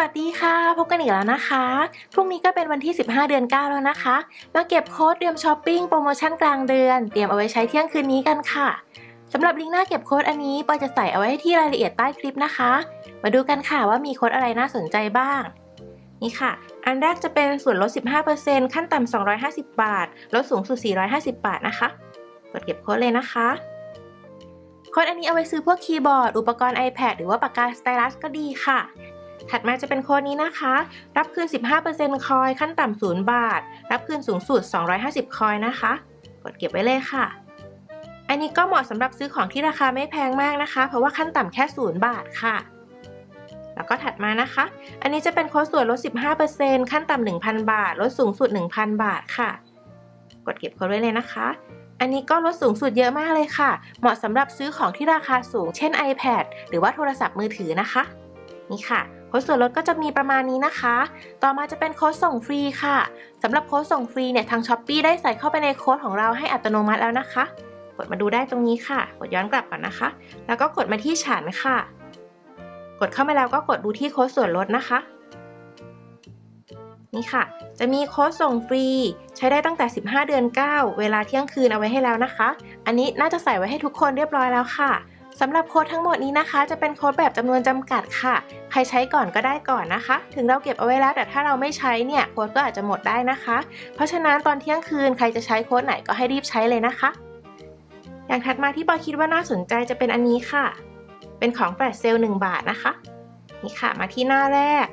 วัสดีค่ะ พบกันอีกแล้วนะคะ พรุ่งนี้ก็เป็นวันที่ 15 เดือน 9 แล้วนะคะ มาเก็บโค้ดเตรียมช้อปปิ้งโปรโมชั่นกลางเดือน เตรียมเอาไว้ใช้เที่ยงคืนนี้กันค่ะสำหรับลิงก์หน้าเก็บโค้ดอันนี้ปอยจะใส่เอาไว้ที่รายละเอียดใต้คลิปนะคะ มาดูกันค่ะว่ามีโค้ดอะไรน่าสนใจบ้าง นี่ค่ะ อันแรกจะเป็นส่วนลด 15%ขั้นต่ำ250 บาท ลดสูงสุด 450 บาทนะคะ กดเก็บโค้ดเลยนะคะโค้ดอันนี้เอาไว้ซื้อพวกคีย์บอร์ด อุปกรณ์ iPad หรือว่าปากกาสไตลัสก็ดีค่ะ ถัดมาจะเป็นโค้ดนี้นะคะ รับคืน 15%คอยขั้นต่ำ0บาท รับคืนสูงสุด 250 คอยนะคะ กดเก็บไว้เลยค่ะ อันนี้ก็เหมาะสำหรับซื้อของที่ราคาไม่แพงมากนะคะ เพราะว่าขั้นต่ำแค่0บาทค่ะ แล้วก็ถัดมานะคะ อันนี้จะเป็นโค้ดส่วนลด 15%ขั้นต่ำ1,000 บาท ลดสูงสุด 1,000 บาทค่ะ กดเก็บโค้ดไว้เลยนะคะอันนี้ก็ลดสูงสุดเยอะมากเลยค่ะ เหมาะสำหรับซื้อของที่ราคาสูง เช่น iPad หรือว่าโทรศัพท์มือถือนะคะ นี่ค่ะ โค้ดส่วนลดก็จะมีประมาณนี้นะคะ ต่อมาจะเป็นโค้ดส่งฟรีค่ะ สำหรับโค้ดส่งฟรีเนี่ยทาง s h อ p e e ได้ใส่เข้าไปในโค้ดของเราให้อัตโนมัติแล้วนะคะ กดมาดูได้ตรงนี้ค่ะ กดย้อนกลับก่อนนะคะ แล้วก็กดมาที่ฉันค่ะ กดเข้ามาแล้วก็กดดูที่โค้ดส่วนลดนะคะ นี่ค่ะ จะมีโค้ดส่งฟรี ใช้ได้ตั้งแต่ 15 เดือน 9 เวลาเที่ยงคืนเอาไว้ให้แล้วนะคะ อันนี้น่าจะใส่ไว้ให้ทุกคนเรียบร้อยแล้วค่ะ สำหรับโค้ดทั้งหมดนี้นะคะ จะเป็นโค้ดแบบจำนวนจำกัดค่ะ ใครใช้ก่อนก็ได้ก่อนนะคะ ถึงเราเก็บเอาไว้แล้วแต่ถ้าเราไม่ใช้เนี่ยโค้ดก็อาจจะหมดได้นะคะ เพราะฉะนั้นตอนเที่ยงคืนใครจะใช้โค้ดไหนก็ให้รีบใช้เลยนะคะ อย่างถัดมาที่ปอคิดว่าน่าสนใจจะเป็นอันนี้ค่ะ เป็นของแฟลชเซลล์1บาทนะคะ นี่ค่ะมาที่หน้าแรก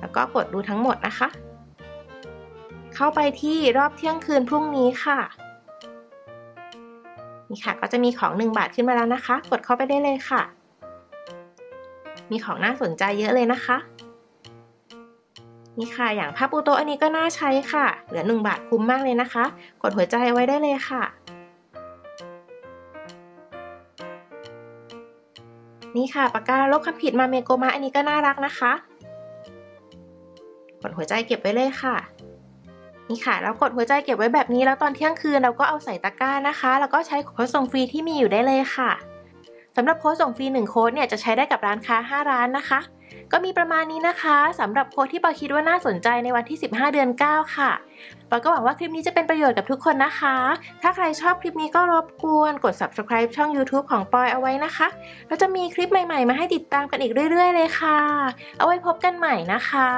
แล้วก็กดดูทั้งหมดนะคะ เข้าไปที่รอบเที่ยงคืนพรุ่งนี้ค่ะ นี่ค่ะก็จะมีของ 1 บาทขึ้นมาแล้วนะคะ กดเข้าไปได้เลยค่ะ มีของน่าสนใจเยอะเลยนะคะ นี่ค่ะอย่างผ้าปูโต๊ะอันนี้ก็น่าใช้ค่ะ เหลือ 1 บาทคุ้มมากเลยนะคะ กดหัวใจไว้ได้เลยค่ะ นี่ค่ะปากกาลบคำผิดมาเมโกมาอันนี้ก็น่ารักนะคะ กดหัวใจเก็บไว้เลยค่ะ นี่ค่ะแล้วกดหัวใจเก็บไว้แบบนี้แล้วตอนเที่ยงคืนเราก็เอาใส่ตะกร้านะคะ แล้วก็ใช้โค้ดส่งฟรีที่มีอยู่ได้เลยค่ะสำหรับโค้ดส่งฟรี1โค้ดเนี่ยจะใช้ได้กับร้านค้า 5 ร้านนะคะ ก็มีประมาณนี้นะคะสำหรับโค้ดที่ปอคิดว่าน่าสนใจในวันที่ 15 เดือน 9 ค่ะปอก็หวังว่าคลิปนี้จะเป็นประโยชน์กับทุกคนนะคะ ถ้าใครชอบคลิปนี้ก็รบกวนกด subscribe ช่อง YouTube ของปอยเอาไว้นะคะ เราจะมีคลิปใหม่ๆ มาให้ติดตามกันอีกเรื่อย ๆ เลยค่ะ เอาไว้พบกันใหม่นะคะ